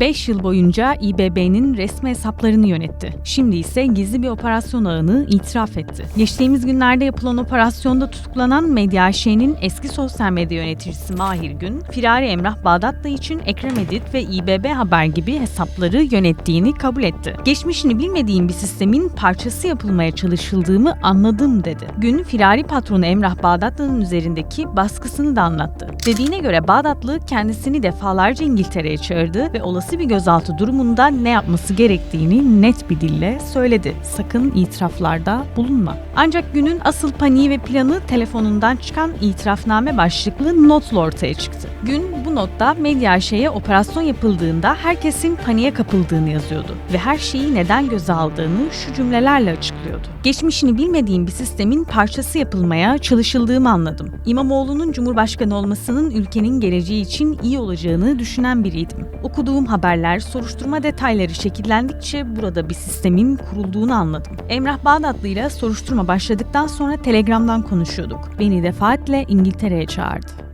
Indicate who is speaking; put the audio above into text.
Speaker 1: 5 yıl boyunca İBB'nin resmi hesaplarını yönetti. Şimdi ise gizli bir operasyon ağını itiraf etti. Geçtiğimiz günlerde yapılan operasyonda tutuklanan Medya AŞ'nin eski sosyal medya yöneticisi Mahir Gün, Firari Emrah Bağdatlı için Ekrem Edit ve İBB Haber gibi hesapları yönettiğini kabul etti. Geçmişini bilmediğim bir sistemin parçası yapılmaya çalışıldığımı anladım dedi. Gün, Firari patronu Emrah Bağdatlı'nın üzerindeki baskısını da anlattı. Dediğine göre Bağdatlı kendisini defalarca İngiltere'ye çağırdı ve olası bir gözaltı durumunda ne yapması gerektiğini net bir dille söyledi. Sakın itiraflarda bulunma. Ancak günün asıl paniği ve planı telefonundan çıkan itirafname başlıklı notla ortaya çıktı. Gün bu notta Medya şeye operasyon yapıldığında herkesin paniğe kapıldığını yazıyordu ve her şeyi neden göze aldığını şu cümlelerle açıklıyordu. Geçmişini bilmediğim bir sistemin parçası yapılmaya çalışıldığımı anladım. İmamoğlu'nun Cumhurbaşkanı olmasının ülkenin geleceği için iyi olacağını düşünen biriydim. Okuduğum haberler, soruşturma detayları şekillendikçe burada bir sistemin kurulduğunu anladım. Emrah Bağdatlı ile soruşturma başladıktan sonra Telegram'dan konuşuyorduk. Beni defaatle İngiltere'ye çağırdı.